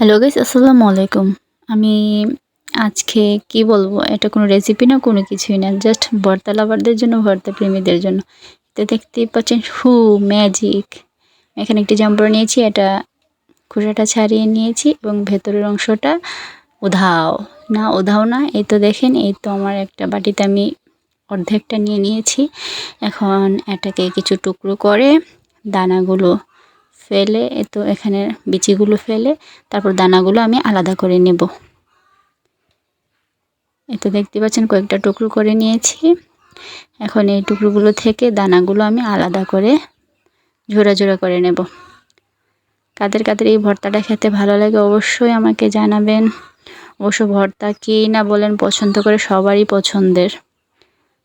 Hello guys আসসালামু আলাইকুম। আমি আজকে কি বলব, এটা কোনো রেসিপি না, কোনো কিছুই না জাস্ট ভর্তা লাভারদের জন্য, ভর্তা প্রেমীদের জন্য। তো দেখতেই পাচ্ছেন, হু ম্যাজিক এখানে একটি জাম্পার নিয়েছি, এটা খোসাটা ছাড়িয়ে নিয়েছি এবং ভেতরের অংশটা উধাও না উধাও না, এই তো দেখেন, এই তো আমার একটা বাটিতে আমি অর্ধেকটা নিয়ে নিয়েছি। এখন এটাকে কিছু টুকরো করে দানাগুলো ফেলে তো এখানে বিচিগুলো ফেলে, তারপর দানাগুলো আমি আলাদা করে নেব। এ তো দেখতে পাচ্ছেন কয়েকটা টুকরো করে নিয়েছি। এখন এই টুকরোগুলো থেকে দানাগুলো আমি আলাদা করে ঝোড়া ঝোড়া করে নেব। কাদের কাদের এই ভর্তাটা খেতে ভালো লাগে অবশ্যই আমাকে জানাবেন। অবশ্য ভর্তা কি না বলেন পছন্দ করে সবারই পছন্দের,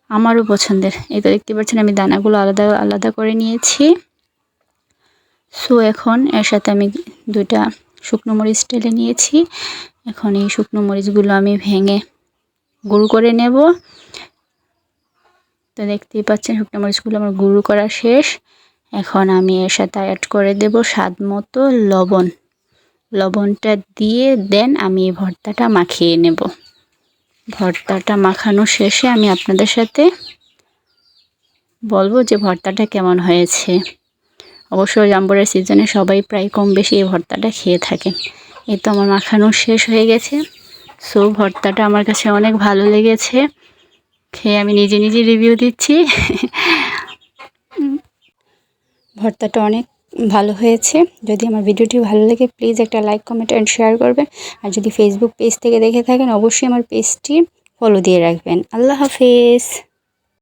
আমারও পছন্দের। এই তো দেখতে পাচ্ছেন আমি দানাগুলো আলাদা আলাদা করে নিয়েছি। সো এখন এর সাথে আমি দুইটা শুকনো মরিচ টেলে নিয়েছি। এখন এই শুকনো মরিচগুলো আমি ভেঙে গুঁড়ো করে নেব। তো দেখতেই পাচ্ছেন শুকনো মরিচগুলো আমার গুঁড়ো করা শেষ। এখন আমি এর সাথে অ্যাড করে দেব স্বাদ মতো লবণ। লবণটা দিয়ে দেন আমি এই ভর্তাটা মাখিয়ে নেব। ভর্তাটা মাখানো শেষে আমি আপনাদের সাথে বলব যে ভর্তাটা কেমন হয়েছে। অবশ্য জাম্বরের সিজনে সবাই প্রায় কম বেশি এই ভর্তাটা খেয়ে থাকেন এই তো আমার মাখানো শেষ হয়ে গেছে। সো ভর্তাটা আমার কাছে অনেক ভালো লেগেছে। খেয়ে আমি নিজে নিজে রিভিউ দিচ্ছি। ভর্তাটা অনেক ভালো হয়েছে। যদি আমার ভিডিওটি ভালো লাগে প্লিজ একটা লাইক কমেন্ট অ্যান্ড শেয়ার করবেন। আর যদি ফেসবুক পেজ থেকে দেখে থাকেন, অবশ্যই আমার পেজটি ফলো দিয়ে রাখবেন। আল্লাহ হাফেজ।